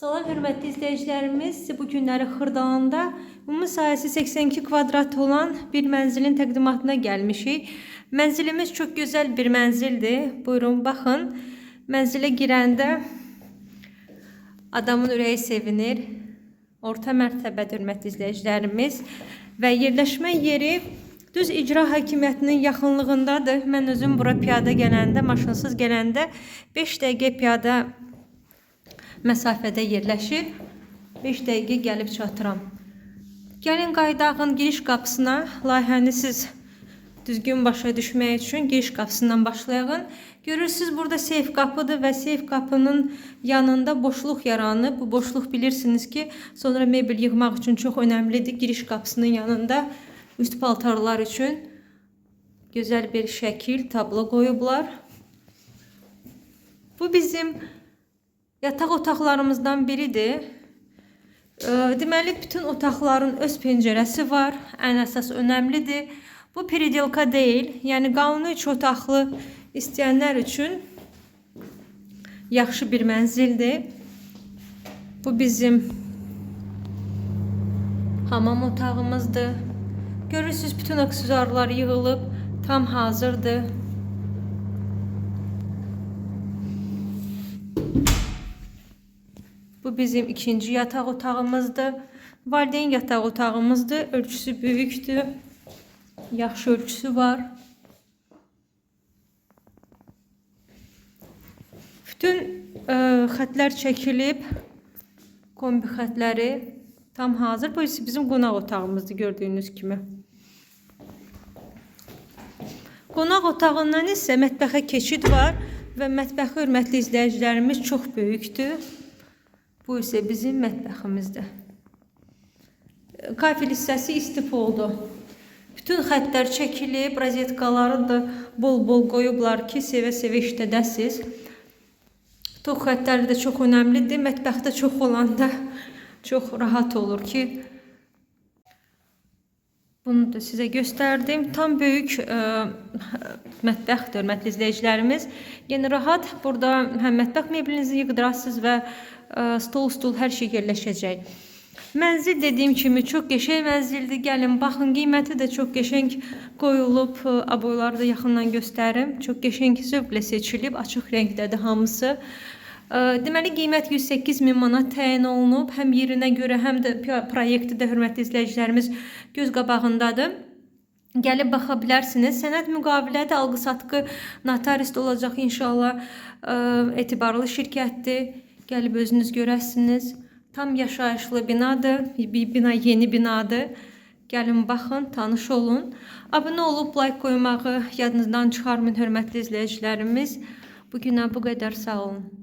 Salam hörmətli izləyicilərimiz, bu günləri Xırdalanda ümumi sahəsi 82 kvadrat olan bir mənzilin təqdimatına gəlmişik. Mənzilimiz çox gözəl bir mənzildir. Buyurun baxın. Mənzilə girəndə adamın ürəyi sevinir. Orta mərtəbədir hörmətli izləyicilərimiz və yerləşmə yeri Düz icra hakimiyyətinin yaxınlığındadır. Mən özüm bura piyada gələndə, maşınsız gələndə 5 dəqiqə piyada məsafədə yerləşir. 5 dəqiqə gəlib çatıram. Gəlin qaydağın giriş qapısına layihəni siz düzgün başa düşmək üçün giriş qapısından başlayın. Görürsüz burada seyf qapıdır və seyf qapının yanında boşluq yaranıb. Bu boşluq bilirsiniz ki, sonra mebel yığmaq üçün çox önəmlidir. Giriş qapısının yanında üst paltarlar üçün gözəl bir şəkil, tablo qoyublar. Bu bizim Yataq otaqlarımızdan biridir. E, deməli bütün otaqların öz pəncərəsi var. Ən əsas önəmlidir. Bu peridelka deyil. Yəni qanuni 3 otaqlı istəyənlər üçün yaxşı bir mənzildir. Bu bizim hamam otağımızdır. Görürsüz bütün aksesuarlar yığılıb, tam hazırdır. Bu bizim ikinci yataq otağımızdır. Valideyn yataq otağımızdır. Ölçüsü böyükdür. Yaxşı ölçüsü var. Bütün ə, xətlər çəkilib. Kombi xətləri tam hazır. Bu isə bizim qonaq otağımızdır gördüyünüz kimi. Qonaq otağından isə mətbəxə keçid var və mətbəxi hörmətli izləyicilərimiz çox böyükdür. Bu ise bizim mətbəximizdir. Kafel hissəsi istif oldu. Bütün xəttlər çəkilib, rozetkaları da bol-bol qoyublar ki, sevə-sevə işlədəsiz. Tox xəttləri də çox önəmlidir. Mətbəxdə çox olanda çox rahat olur ki, bunu da sizə göstərdim. Tam böyük ə, mətbəxdir, hörmətli izləyicilərimiz. Yəni rahat burada həm mətbəx mebelinizi yığdırarsınız və stol, stul hər şey yerləşəcək. Mənzil dediyim kimi çox qəşəng mənzildir. Gəlin baxın, qiyməti də çox qəşəng qoyulub. Ə, Aboyları da yaxından göstərim. Çox qəşəng zövqlə seçilib, açıq rəngdədir hamısı. Ə, Deməli qiymət 108 min manat təyin olunub. Həm yerinə görə, həm də proyekti də hörmətli izləyicilərimiz göz qabağındadır. Gəlib baxa bilərsiniz. Sənəd müqavilədə alqı-satqı notarius da olacaq inşallah. Ə, etibarlı şirkətdir. Gəlib özünüz görəsiniz. Tam yaşayışlı binadır. Bir bina yeni binadır. Gəlin baxın, tanış olun. Abunə olub like qoymağı yadınızdan çıxarmayın hörmətli izləyicilərimiz. Bu günə bu qədər sağ olun.